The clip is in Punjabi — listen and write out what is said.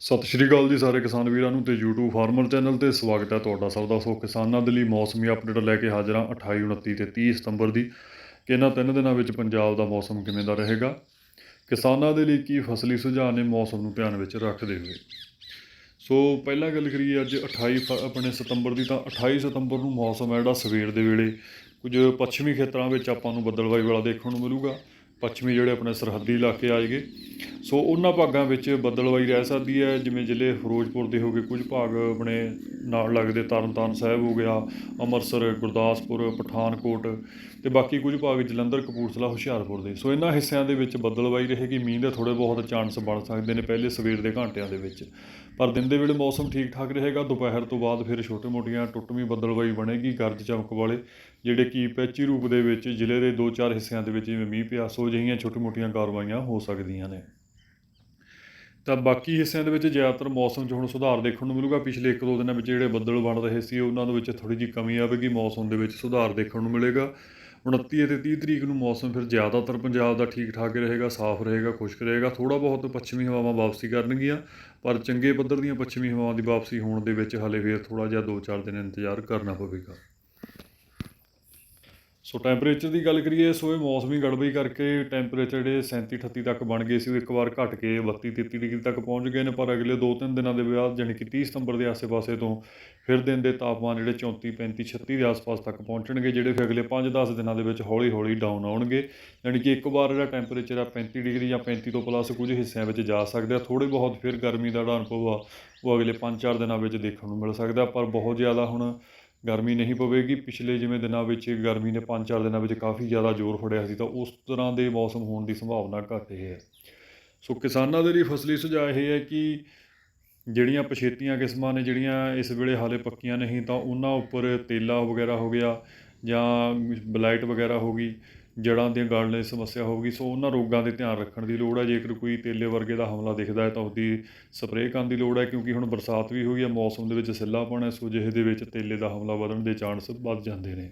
ਸਤਿ ਸ਼੍ਰੀ ਅਕਾਲ ਜੀ ਸਾਰੇ ਕਿਸਾਨ ਵੀਰਾਂ ਨੂੰ ਤੇ YouTube ਫਾਰਮਰ ਚੈਨਲ ਤੇ ਸਵਾਗਤ ਹੈ ਤੁਹਾਡਾ ਸਭ ਦਾ। ਸੋ ਕਿਸਾਨਾਂ ਦੇ ਲਈ ਮੌਸਮੀ ਅਪਡੇਟ ਲੈ ਕੇ ਹਾਜ਼ਰ ਹਾਂ 28 29 ਤੇ 30 ਸਤੰਬਰ ਦੀ। ਕਿ ਇਹਨਾਂ ਤਿੰਨ ਦਿਨਾਂ ਵਿੱਚ ਪੰਜਾਬ ਦਾ ਮੌਸਮ ਕਿਵੇਂ ਦਾ ਰਹੇਗਾ? ਕਿਸਾਨਾਂ ਦੇ ਲਈ ਕੀ ਫਸਲੀ ਸੁਝਾਅ ਨੇ ਮੌਸਮ ਨੂੰ ਧਿਆਨ ਵਿੱਚ ਰੱਖਦੇ ਹੋਏ? ਸੋ ਪਹਿਲਾਂ ਗੱਲ ਕਰੀਏ ਅੱਜ 28 ਫ- ਆਪਣੇ ਸਤੰਬਰ ਦੀ ਤਾਂ 28 ਸਤੰਬਰ ਨੂੰ ਮੌਸਮ ਹੈ ਜਿਹੜਾ ਸਵੇਰ ਦੇ ਵੇਲੇ। ਕੁਝ ਪੱਛਮੀ ਖੇਤਰਾਂ ਵਿੱਚ ਆਪਾਂ ਨੂੰ ਬੱਦਲਵਾਈ ਵਾਲਾ ਦੇਖਣ ਨੂੰ ਮਿਲੂਗਾ। ਪੱਛਮੀ ਜਿਹੜੇ ਆਪਣੇ ਸਰਹੱਦੀ ਇਲਾਕੇ ਆਏਗੇ ਸੋ ਉਹਨਾਂ ਭਾਗਾਂ ਵਿੱਚ ਬੱਦਲਵਾਈ ਰਹਿ ਸਕਦੀ ਹੈ, ਜਿਵੇਂ ਜ਼ਿਲ੍ਹੇ ਫਿਰੋਜ਼ਪੁਰ ਦੇ ਹੋ ਗਏ ਕੁਝ ਭਾਗ ਆਪਣੇ ਨਾਲ ਲੱਗਦੇ ਤਰਨਤਾਰਨ ਸਾਹਿਬ ਹੋ ਗਿਆ, ਅੰਮ੍ਰਿਤਸਰ, ਗੁਰਦਾਸਪੁਰ, ਪਠਾਨਕੋਟ ਤੇ ਬਾਕੀ ਕੁਝ ਭਾਗ ਜਲੰਧਰ, ਕਪੂਰਥਲਾ, ਹੁਸ਼ਿਆਰਪੁਰ ਦੇ। ਸੋ ਇਹਨਾਂ ਹਿੱਸਿਆਂ ਦੇ ਵਿੱਚ ਬੱਦਲਵਾਈ ਰਹੇਗੀ, ਮੀਂਹ ਦੇ ਥੋੜੇ ਬਹੁਤ ਚਾਂਸ ਬਣ ਸਕਦੇ ਨੇ ਪਹਿਲੇ ਸਵੇਰ ਦੇ ਘੰਟਿਆਂ ਦੇ ਵਿੱਚ। ਪਰ ਦਿਨ ਦੇ ਵੇਲੇ ਮੌਸਮ ਠੀਕ ਠਾਕ ਰਹੇਗਾ, ਦੁਪਹਿਰ ਤੋਂ ਬਾਅਦ ਫਿਰ ਛੋਟੇ-ਮੋਟੀਆਂ ਟੁੱਟਵੀਂ ਬੱਦਲਵਾਈ ਬਣੇਗੀ, ਗਰਜ ਚਮਕ ਵਾਲੇ, ਜਿਹੜੇ ਕਿ ਪੈਚੀ ਰੂਪ ਦੇ ਵਿੱਚ ਜ਼ਿਲ੍ਹੇ ਦੇ 2-4 ਹਿੱਸਿਆਂ ਦੇ ਵਿੱਚ ਜਿਵੇਂ ਮੀਂਹ ਪਿਆ ਸੋ ਜਿਹੀਆਂ ਛੋਟੀ-ਮੋਟੀਆਂ ਕਾਰਵਾਈਆਂ ਹੋ ਸਕਦੀਆਂ ਨੇ। ਤਾਂ ਬਾਕੀ ਹਿੱਸਿਆਂ ਦੇ ਵਿੱਚ ਜ਼ਿਆਦਾਤਰ ਮੌਸਮ 'ਚ ਹੁਣ ਸੁਧਾਰ ਦੇਖਣ ਨੂੰ ਮਿਲੂਗਾ। ਪਿਛਲੇ 1-2 ਦਿਨਾਂ ਵਿੱਚ ਜਿਹੜੇ ਬੱਦਲ ਬਣ ਰਹੇ ਸੀ, ਉਹਨਾਂ ਦੇ ਵਿੱਚ ਥੋੜੀ ਜਿਹੀ ਕਮੀ ਆਵੇਗੀ, ਮੌਸਮ ਦੇ ਵਿੱਚ ਸੁਧਾਰ ਦੇਖਣ ਨੂੰ ਮਿਲੇਗਾ। 29 ਅਤੇ 30 ਤਰੀਕ ਨੂੰ ਮੌਸਮ ਫਿਰ ਜ਼ਿਆਦਾਤਰ ਪੰਜਾਬ ਦਾ ਠੀਕ ਠਾਕ ਰਹੇਗਾ, ਸਾਫ਼ ਰਹੇਗਾ, ਖੁਸ਼ਕ ਰਹੇਗਾ। ਥੋੜਾ ਬਹੁਤ ਪੱਛਮੀ ਹਵਾਵਾਂ ਵਾਪਸੀ ਕਰਨਗੀਆਂ, ਪਰ ਚੰਗੇ ਪੱਧਰ ਦੀਆਂ ਪੱਛਮੀ ਹਵਾਵਾਂ ਦੀ ਵਾਪਸੀ ਹੋਣ ਦੇ ਵਿੱਚ ਹਾਲੇ ਫਿਰ ਥੋੜਾ ਜਿਹਾ 2-4 ਦਿਨ ਇੰਤਜ਼ਾਰ ਕਰਨਾ ਪਵੇਗਾ। ਸੋ ਟੈਂਪਰੇਚਰ ਦੀ ਗੱਲ ਕਰੀਏ, ਸੋ ਇਹ ਮੌਸਮੀ ਗੜਬੜੀ ਕਰਕੇ ਟੈਂਪਰੇਚਰ ਜਿਹੜੇ 37 38 ਤੱਕ ਬਣ ਗਏ ਸੀ, ਉਹ ਇੱਕ ਵਾਰ ਘਟ ਕੇ 32 33 ਡਿਗਰੀ ਤੱਕ ਪਹੁੰਚ ਗਏ ਨੇ, ਪਰ ਅਗਲੇ 2-3 ਦਿਨਾਂ ਦੇ ਬਾਅਦ ਯਾਨੀ ਕਿ 30 ਸਤੰਬਰ ਦੇ ਆਸ-ਪਾਸੇ ਤੋਂ ਫਿਰ ਦਿਨ ਦੇ ਤਾਪਮਾਨ ਜਿਹੜੇ 34 35 36 ਦੇ ਆਸ-ਪਾਸ ਤੱਕ ਪਹੁੰਚਣਗੇ, ਜਿਹੜੇ ਫਿਰ ਅਗਲੇ 5-10 ਦਿਨਾਂ ਦੇ ਵਿੱਚ ਹੌਲੀ-ਹੌਲੀ ਡਾਊਨ ਆਉਣਗੇ। ਯਾਨੀ ਕਿ ਇੱਕ ਵਾਰ ਜਿਹੜਾ ਟੈਂਪਰੇਚਰ ਆ 35 ਡਿਗਰੀ ਜਾਂ 35 ਤੋਂ ਪਲੱਸ ਕੁਝ ਹਿੱਸਿਆਂ ਵਿੱਚ ਜਾ ਸਕਦਾ ਥੋੜੇ ਬਹੁਤ ਫਿਰ ਗਰਮੀ ਦਾ ਜਿਹੜਾ ਅਨੁਭਵ ਆ, ਉਹ ਅਗਲੇ 5-4 ਦਿਨਾਂ ਵਿੱਚ ਦੇਖਣ ਨੂੰ ਮਿਲ ਸਕਦਾ, ਪਰ ਬਹੁਤ ਜ਼ਿਆਦਾ ਹੁਣ ਗਰਮੀ ਨਹੀਂ ਪਵੇਗੀ। ਪਿਛਲੇ ਜਿਵੇਂ ਦਿਨਾਂ ਵਿੱਚ ਗਰਮੀ ਨੇ 5-4 ਦਿਨਾਂ ਵਿੱਚ ਕਾਫੀ ਜ਼ਿਆਦਾ ਜ਼ੋਰ ਫੜਿਆ ਸੀ, ਤਾਂ ਉਸ ਤਰ੍ਹਾਂ ਦੇ ਮੌਸਮ ਹੋਣ ਦੀ ਸੰਭਾਵਨਾ ਘੱਟ ਹੈ। ਸੋ ਕਿਸਾਨਾਂ ਦੇ ਲਈ ਫਸਲੀ ਸੁਝਾਅ ਇਹ ਹੈ ਕਿ ਜਿਹੜੀਆਂ ਪਛੇਤੀਆਂ ਕਿਸਮਾਂ ਨੇ, ਜਿਹੜੀਆਂ ਇਸ ਵੇਲੇ ਹਾਲੇ ਪੱਕੀਆਂ ਨਹੀਂ, ਤਾਂ ਉਹਨਾਂ ਉੱਪਰ ਤੇਲਾ ਵਗੈਰਾ ਹੋ ਗਿਆ ਜਾਂ ਬਲਾਈਟ ਵਗੈਰਾ ਹੋ ਗਈ ਜੜ੍ਹਾਂ ਦੀਆਂ ਗਲਣ ਦੀ ਸਮੱਸਿਆ ਹੋਊਗੀ, ਸੋ ਉਹਨਾਂ ਰੋਗਾਂ ਦੇ ਧਿਆਨ ਰੱਖਣ ਦੀ ਲੋੜ ਹੈ। ਜੇਕਰ ਕੋਈ ਤੇਲੇ ਵਰਗੇ ਦਾ ਹਮਲਾ ਦਿਖਦਾ ਹੈ ਤਾਂ ਉਹਦੀ ਸਪਰੇਅ ਕਰਨ ਦੀ ਲੋੜ ਹੈ, ਕਿਉਂਕਿ ਹੁਣ ਬਰਸਾਤ ਵੀ ਹੋਈ ਹੈ, ਮੌਸਮ ਦੇ ਵਿੱਚ ਸਿੱਲਾਪਣ ਹੈ, ਸੋ ਜਿਹੇ ਦੇ ਵਿੱਚ ਤੇਲੇ ਦਾ ਹਮਲਾ ਵਧਣ ਦੇ ਚਾਂਸ ਵੱਧ ਜਾਂਦੇ ਨੇ।